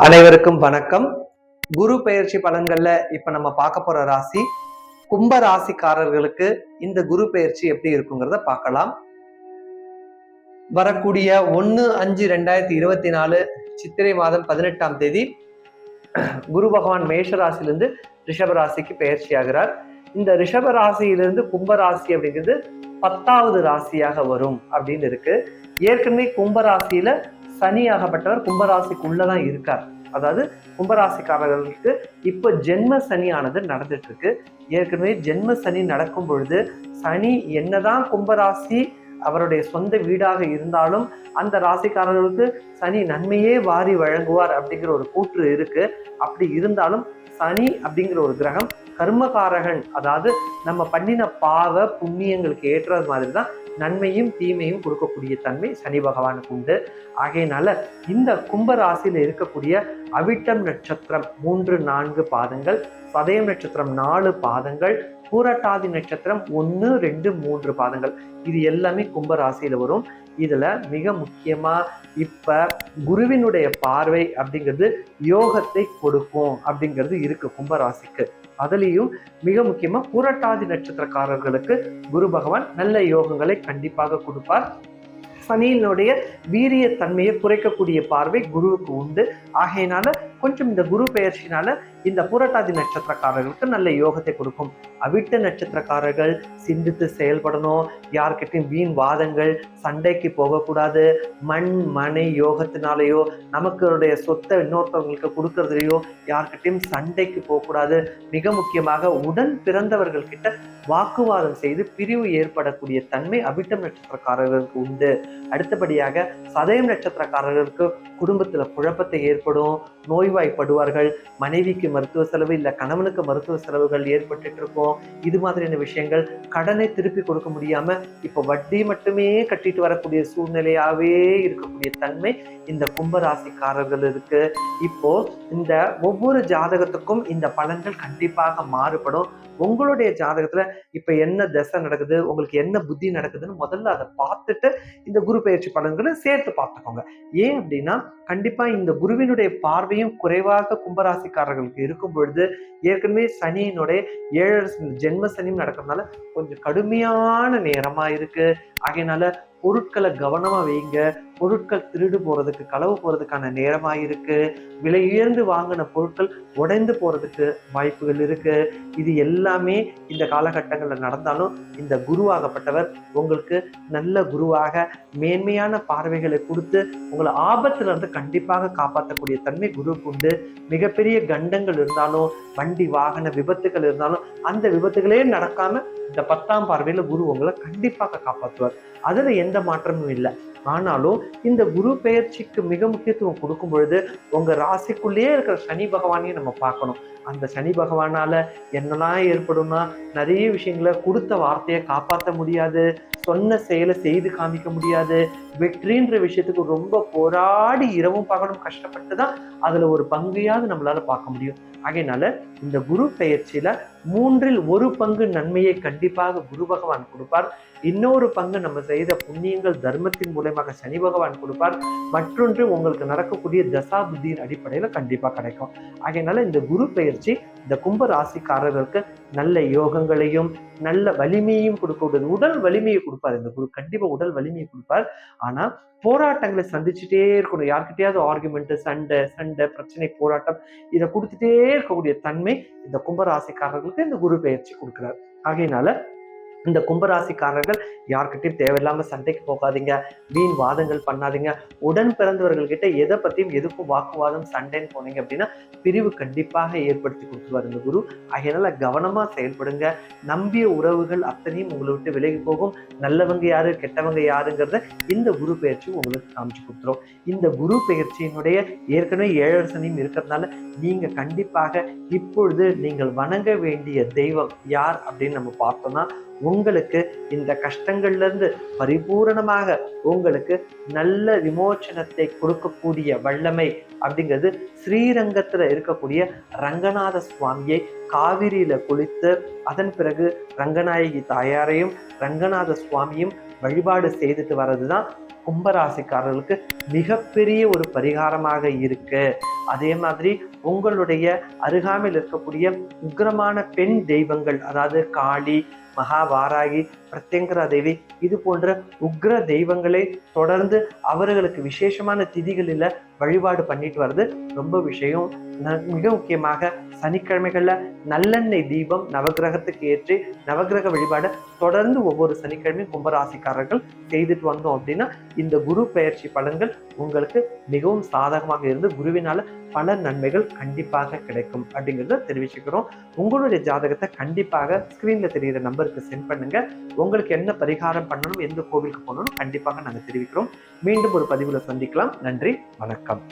அனைவருக்கும் வணக்கம். குரு பெயர்ச்சி பலன்கள்ல இப்ப நம்ம பார்க்க போற ராசி கும்ப ராசிக்காரர்களுக்கு இந்த குரு பெயர்ச்சி எப்படி இருக்குங்கிறத பார்க்கலாம். வரக்கூடிய ஒன்று அஞ்சு ரெண்டாயிரத்தி இருபத்தி நாலு சித்திரை மாதம் பதினெட்டாம் தேதி குரு பகவான் மேஷ ராசியிலிருந்து ரிஷப ராசிக்கு பெயர்ச்சி ஆகிறார். இந்த ரிஷப ராசியிலிருந்து கும்ப ராசி அப்படிங்கிறது பத்தாவது ராசியாக வரும் அப்படின்னு இருக்கு. ஏற்கனவே கும்ப ராசியில சனி ஆகப்பட்டவர் கும்பராசிக்குள்ளதான் இருக்கார். அதாவது கும்பராசிக்காரர்களுக்கு இப்ப ஜென்ம சனியானது நடந்துட்டு இருக்கு ஏற்கனவே ஜென்ம சனி நடக்கும் பொழுது சனி என்னதான் கும்பராசி அவருடைய சொந்த வீடாக இருந்தாலும் அந்த ராசிக்காரர்களுக்கு சனி நன்மையே வாரி வழங்குவார் அப்படிங்கிற ஒரு கூற்று இருக்கு. அப்படி இருந்தாலும் சனி அப்படிங்கிற ஒரு கிரகம் கர்மகாரகன் அதாவது நம்ம பண்ணின பாவ புண்ணியங்களுக்கு ஏற்றது மாதிரி தான் நன்மையும் தீமையும் கொடுக்கக்கூடிய தன்மை சனி பகவானுக்கு உண்டு. ஆகையினால இந்த கும்பராசியில் இருக்கக்கூடிய அவிட்டம் நட்சத்திரம் மூன்று நான்கு பாதங்கள் சதயம் நட்சத்திரம் நாலு பாதங்கள் பூரட்டாதி நட்சத்திரம் ஒன்று ரெண்டு மூன்று பாதங்கள். இது எல்லாமே கும்பராசியில் வரும். இதுல மிக முக்கியமா இப்ப குருவினுடைய பார்வை அப்படிங்கிறது யோகத்தை கொடுக்கும் அப்படிங்கிறது இருக்கு கும்ப ராசிக்கு அதுலேயும் மிக முக்கியமா புரட்டாதி நட்சத்திரக்காரர்களுக்கு குரு பகவான் நல்ல யோகங்களை கண்டிப்பாக கொடுப்பார். சனியினுடைய வீரிய தன்மையை குறைக்கக்கூடிய பார்வை குருவுக்கு உண்டு. ஆகையினால கொஞ்சம் இந்த குரு பெயர்ச்சினால இந்த புரட்டாதி நட்சத்திரக்காரர்களுக்கு நல்ல யோகத்தை கொடுக்கும். அவிட்ட நட்சத்திரக்காரர்கள் சிந்தித்து செயல்படணும். யார்கிட்டையும் வீண் வாதங்கள் சண்டைக்கு போகக்கூடாது. மண் மனை யோகத்தினாலேயோ நமக்களுடைய சொத்தை இன்னொருத்தவங்களுக்கு கொடுக்கறதுலையோ யார்கிட்டையும் சண்டைக்கு போகக்கூடாது. மிக முக்கியமாக உடன் பிறந்தவர்கள் கிட்ட வாக்குவாதம் செய்து பிரிவு ஏற்படக்கூடிய தன்மை அபிட்டம் நட்சத்திரக்காரர்களுக்கு உண்டு. அடுத்தபடியாக சதயம் நட்சத்திரக்காரர்களுக்கு குடும்பத்துல குழப்பத்தை ஏற்படும். நோய் நோய்வாய்ப்படுவார்கள் மனைவிக்கு மருத்துவ செலவு இல்லை கணவனுக்கு மருத்துவ செலவுகள் ஏற்பட்டுட்டு இருக்கும். இது மாதிரியான விஷயங்கள் கடனை திருப்பி கொடுக்க முடியாம இப்ப வட்டி மட்டுமே கட்டிட்டு வரக்கூடிய சூழ்நிலையாவே இருக்கக்கூடிய தன்மை இந்த கும்பராசிக்காரர்கள் இருக்கு. இப்போ இந்த ஒவ்வொரு ஜாதகத்துக்கும் இந்த பலன்கள் கண்டிப்பாக மாறுபடும். உங்களுடைய ஜாதகத்துல இப்ப என்ன தசை நடக்குது உங்களுக்கு என்ன புத்தி நடக்குதுன்னு முதல்ல அதை பார்த்துட்டு இந்த குரு பயிற்சி பலன்களை சேர்த்து பார்த்துக்கோங்க. ஏன் அப்படின்னா கண்டிப்பா இந்த குருவினுடைய பார்வையும் குறைவாக கும்பராசிக்காரர்களுக்கு இருக்கும் பொழுது ஏற்கனவே சனியினுடைய ஏழு ஜென்ம சனியும் நடக்கிறதுனால கொஞ்சம் கடுமையான நேரமா இருக்கு. ஆகையினால பொருட்களை கவனமா வைங்க. பொருட்கள் திருடு போறதுக்கு களவு போறதுக்கான நேரமா இருக்கு விலை உயர்ந்து வாங்கின பொருட்கள் உடைந்து போறதுக்கு வாய்ப்புகள் இருக்கு. இது எல்லாமே இந்த காலகட்டங்களில் நடந்தாலும் இந்த குருவாகப்பட்டவர் உங்களுக்கு நல்ல குருவாக மேன்மையான பார்வைகளை கொடுத்து உங்களை ஆபத்துல இருந்து கண்டிப்பாக காப்பாற்றக்கூடிய தன்மை குருவுக்கு உண்டு. மிகப்பெரிய கண்டங்கள் இருந்தாலும் வண்டி வாகன விபத்துகள் இருந்தாலும் அந்த விபத்துகளே நடக்காம இந்த பத்தாம் பார்வையில குரு உங்களை கண்டிப்பாக காப்பாற்றுவார். அதுல எந்த மாற்றமும் இல்லை. ஆனாலும் இந்த குரு பெயர்ச்சிக்கு மிக முக்கியத்துவம் கொடுக்கும் பொழுது உங்க ராசிக்குள்ளேயே இருக்கிற சனி பகவானையும் நம்ம பார்க்கணும். அந்த சனி பகவானால என்னெல்லாம் ஏற்படும்னா நிறைய விஷயங்களை கொடுத்த வார்த்தையை காப்பாற்ற முடியாது சொன்ன செயலை செய்து காமிக்க முடியாது வெற்றின்ற விஷயத்துக்கு ரொம்ப போராடி இரவும் பகலும் கஷ்டப்பட்டு தான் அதுல ஒரு பங்கையாவது நம்மளால பார்க்க முடியும். ஆகையினால இந்த குரு பெயர்ச்சியில மூன்றில் ஒரு பங்கு நன்மையை கண்டிப்பாக குரு பகவான் கொடுப்பார். இன்னொரு பங்கு நம்ம செய்த புண்ணியங்கள் தர்மத்தின் மூலயமாக சனி பகவான் கொடுப்பார். மற்றொன்று உங்களுக்கு நடக்கக்கூடிய தசா புத்தியின் அடிப்படையில கண்டிப்பா கிடைக்கும். ஆகையினால இந்த குரு பெயர்ச்சி இந்த கும்ப ராசிக்காரர்களுக்கு நல்ல யோகங்களையும் நல்ல வலிமையும் கொடுக்கக்கூடியது உடல் வலிமையை கொடுப்பார். இந்த குரு கண்டிப்பா உடல் வலிமையை கொடுப்பார். ஆனா போராட்டங்களை சந்திச்சுட்டே இருக்கணும். யார்கிட்டயாவது ஆர்குமெண்ட் சண்டை சண்டை பிரச்சனை போராட்டம் இதை கொடுத்துட்டே இருக்கக்கூடிய தன்மை இந்த கும்பராசிக்காரர்களுக்கு இந்த குரு பெயர்ச்சி கொடுக்குறாரு ஆகையினால இந்த கும்பராசிக்காரர்கள் யார்கிட்டையும் தேவையில்லாம சண்டைக்கு போகாதீங்க. வீண் வாதங்கள் பண்ணாதீங்க. உடன் பிறந்தவர்கள்கிட்ட எதை பத்தியும் எதுக்கும் வாக்குவாதம் சண்டைன்னு போனீங்க அப்படின்னா பிரிவு கண்டிப்பாக ஏற்படுத்தி கொடுத்துருவார் இந்த குரு. அதனால கவனமா செயல்படுங்க. நம்பிய உறவுகள் அத்தனையும் உங்களை விட்டு விலகி போகும். நல்லவங்க யாரு கெட்டவங்க யாருங்கிறத இந்த குரு பயிற்சி உங்களுக்கு காமிச்சு கொடுத்துரும். இந்த குரு பயிற்சியினுடைய ஏற்கனவே ஏழரை சனியும் இருக்கிறதுனால நீங்க கண்டிப்பாக இப்பொழுது நீங்கள் வணங்க வேண்டிய தெய்வம் யார் அப்படின்னு நம்ம பார்த்தோம்னா உங்களுக்கு இந்த கஷ்டங்கள்லேருந்து பரிபூரணமாக உங்களுக்கு நல்ல விமோச்சனத்தை கொடுக்கக்கூடிய வல்லமை அப்படிங்கிறது ஸ்ரீரங்கத்தில் இருக்கக்கூடிய ரங்கநாத சுவாமியை காவிரியில் குளித்து அதன் பிறகு ரங்கநாயகி தாயாரையும் ரங்கநாத சுவாமியும் வழிபாடு செய்துட்டு வர்றதுதான் கும்பராசிக்காரர்களுக்கு மிகப்பெரிய ஒரு பரிகாரமாக இருக்கு. அதே மாதிரி உங்களுடைய அருகாமையில் இருக்கக்கூடிய உக்கிரமான பெண் தெய்வங்கள் அதாவது காளி மகாவாராகி பிரத்யங்கரா தேவி இது போன்ற உக்ர தெய்வங்களை தொடர்ந்து அவர்களுக்கு விசேஷமான திதிகளில் வழிபாடு பண்ணிட்டு வர்றது ரொம்ப விஷயம். ந- மிக முக்கியமாக சனிக்கிழமைகள்ல நல்லெண்ணெய் தீபம் நவக்கிரகத்துக்கு ஏற்றி நவக்கிரக வழிபாடை தொடர்ந்து ஒவ்வொரு சனிக்கிழமையும் கும்பராசிக்காரர்கள் செய்துட்டு வந்தோம் அப்படின்னா இந்த குரு பெயர்ச்சி பலன்கள் உங்களுக்கு மிகவும் சாதகமாக இருந்து குருவினால பல நன்மைகள் கண்டிப்பாக கிடைக்கும் அப்படிங்கிறத தெரிவிச்சுக்கிறோம். உங்களுடைய ஜாதகத்தை கண்டிப்பாக ஸ்க்ரீனில் தெரிகிற நம்பருக்கு சென்ட் பண்ணுங்க. உங்களுக்கு என்ன பரிகாரம் பண்ணணும் எந்த கோவிலுக்கு போகணும் கண்டிப்பாக நாங்கள் தெரிவிக்கிறோம். மீண்டும் ஒரு பதிவுல சந்திக்கலாம். நன்றி வணக்கம்.